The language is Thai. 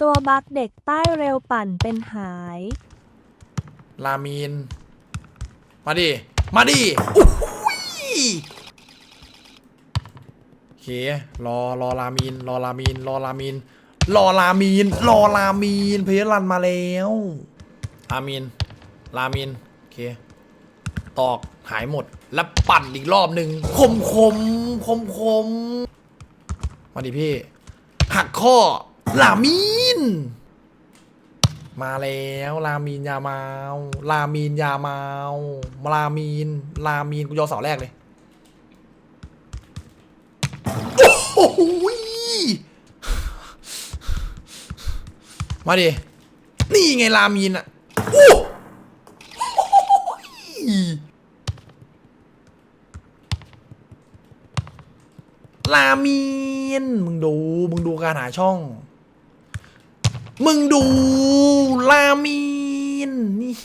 ตัวบักเด็กใต้เร็วปั่นเป็นหาย ลามีน มาดิ มาดิโอ้โหยโอเค รอ รอลามีน รอลามีน รอลามีน รอลามีน รอลามีน เพชรรันมาแล้วลามีน ลามีน โอเค ตอกหายหมด แล้วปั่นอีกรอบหนึ่งคมคมคมคมมาดิพี่ หักข้อ ลามีน มาแล้วลามีนยาเมาลามีนยาเมาลามีนลามีนกูยอเสาแรกเลยโอ้โหยมาดินี่ไงลามีนอะโอ้ลามีนมึงดู มึงดูการหาช่อง มึงดูลามีนนี่